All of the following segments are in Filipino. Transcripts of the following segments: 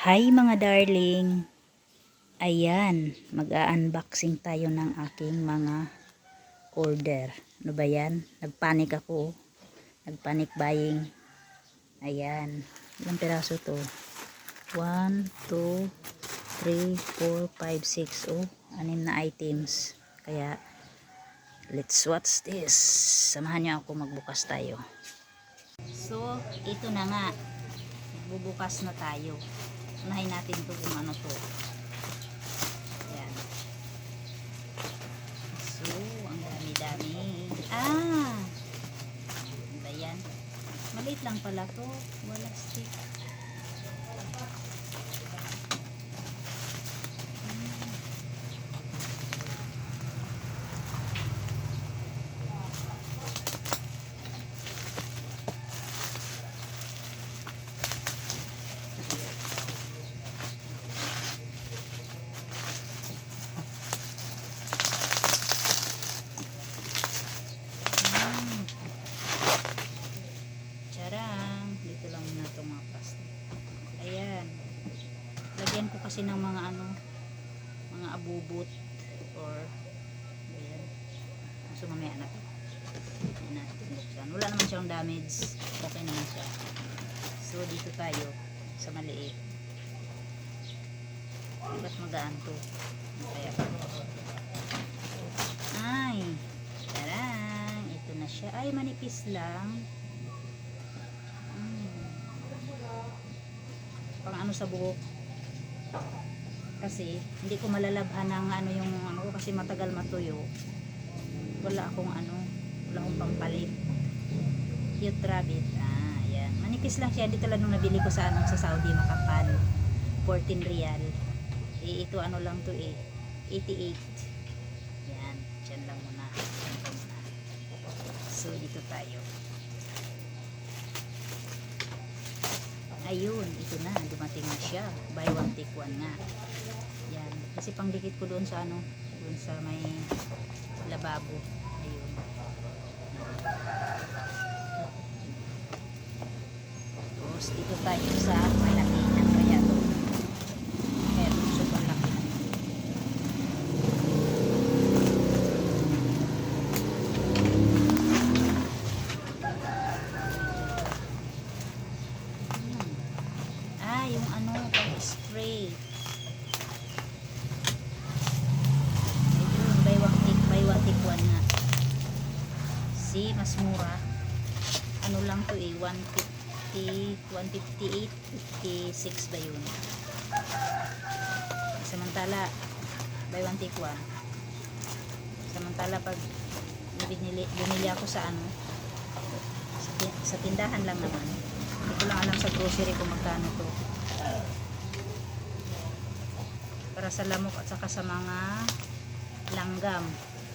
Hi mga darling! Ayan, mag-unboxing tayo ng aking mga order. Ano ba yan? Nagpanik ako. Nagpanik buying. Ayan. Ilang piraso to? 1, 2, 3, 4, 5, 6. Oh, anim na items. Kaya, let's watch this. Samahan niyo ako magbukas tayo. So, ito na nga. Bubukas na tayo. Unahin natin to kung ano to. Ayan. So, ang dami-dami. Ah! Ano ba yan? Maliit lang pala to. Wala stick. Hmm. Hmm. Charang. Dito lang muna itong mga plastic. Ayan. Lagyan ko kasi ng mga ano, mga abubot or ayan. So mamaya na to. Wala naman siyang damage. Okay naman siya. So dito tayo sa maliit. Ba't magaan to? Ano Kaya pa. Ay. Tarang. Ito na siya. Ay, manipis lang. Mm. Pang ano sa buhok. Kasi, hindi ko malalabhan ng ano yung ano kasi matagal matuyo. Wala akong ano, wala akong pampalit. Cute rabbit. Ah, yan. Manipis lang siya. Hindi talaga nung nabili ko sa ano sa Saudi makapal. 14 real. Eh, ito ano lang to eh. 88. Yan. Lang. Diyan lang muna. So, dito tayo. Ayun, ito na. Dumating na siya. Buy one, take one nga. Yan. Kasi pangdikit ko doon sa ano, doon sa may lababo. Ayun. Tapos, dito tayo sa malaki na kaya to. Kaya to sobrang laki na. Ah, yung ano, pang-spray. Ayun, buy one take, buy one take one nga. See, mas mura. Ano lang to eh, 150, 158, 56 ba yun? Samantala, buy one take one. Samantala pag binili, binili ako sa ano, sa, ti- sa tindahan lang naman. Hindi ko lang alam sa grocery kung magkano to. Para sa lamok at saka sa mga langgam.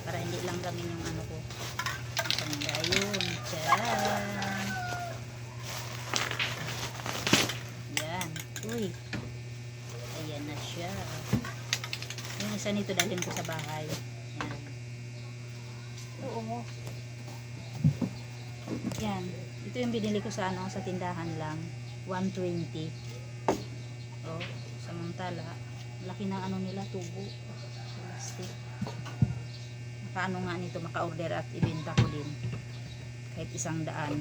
Para hindi langgamin yung ano ko. Ayun. Tiyan. Yan. Uy. Ayan na siya. Yung isa nito dalhin ko sa bahay. Yan. Oo. Yan. Ito yung binili ko sa ano sa tindahan lang. 120. Oh, samantala, laki ng ano nila tubo. Plastic. Makaano nga nito maka-order at ibenta ko din. Kahit isang daan.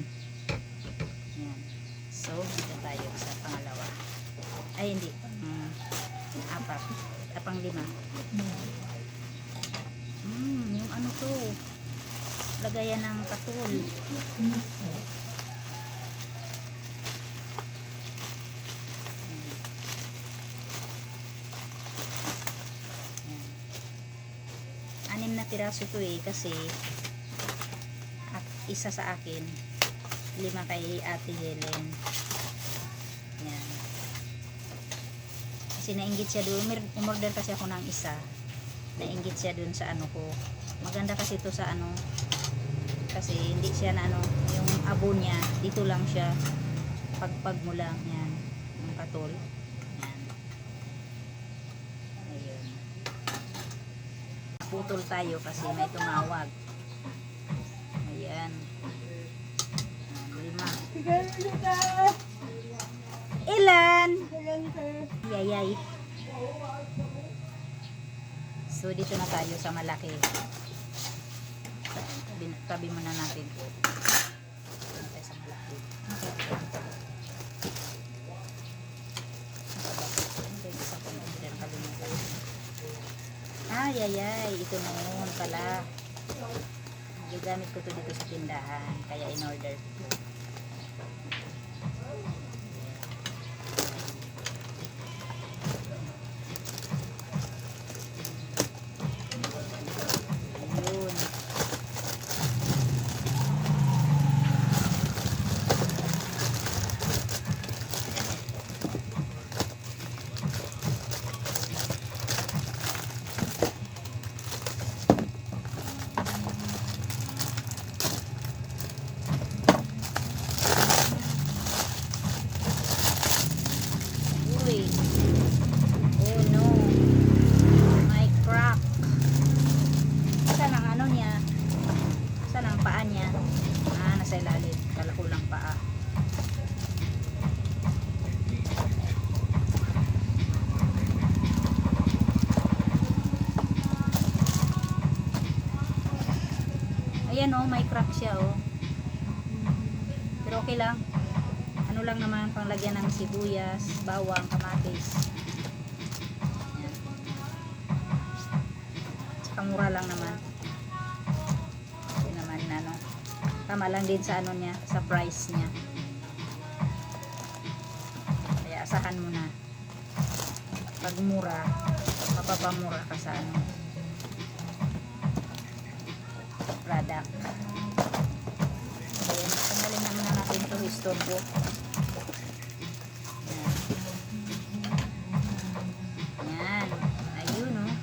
Yan. So, dito tayo sa pangalawa. Ay, hindi. Mm, apat. Apang lima. Hmm, yung ano to. Lagayan ng katul. Anim na piraso to eh kasi at isa sa akin lima kay Ate Helen. Yan. Kasi nainggit siya doon. Umorder kasi ako ng isa. Nainggit siya doon sa ano ko. Maganda kasi to sa ano. Kasi hindi siya na ano. Yung abo niya. Dito lang siya. Pagpag mo lang. Yan. Yung katol. Yan. Ayun. Putol tayo kasi may tumawag. Ayan, Lima. Yayay. So, dito na tayo sa malaki. Tabi, muna natin. Dito tayo sa malaki. Order. Ay, ay, ay. Ito yun pala. Gagamit ko to dito sa tindahan. Kaya in-order ko. Ayun. Uy. Oh no. My crack. Saan ang ano niya? Saan ang paa niya? Ah, nasa ilalim. Kala ko lang paa. Ayan oh, may crack siya oh. Pero okay lang. Ano lang naman panglagyan ng sibuyas, bawang, kamatis. Tsaka mura lang naman. Hindi naman ano. Tama lang din sa ano niya, sa price niya. Kaya asahan mo na. Pag mura, mapapamura ka sa ano. Product. Ayan, tanggalin na natin ito istorbo. Ayan. Ayun, oh.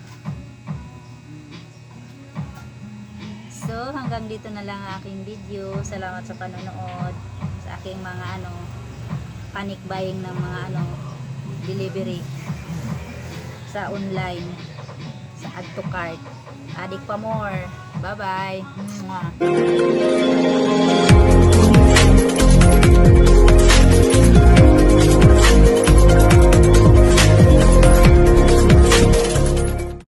So, hanggang dito na lang ang aking video. Salamat sa panonood. Sa aking mga ano, panic buying ng mga ano, delivery. Sa online. Sa add to cart. Adik pa more. 拜拜。木马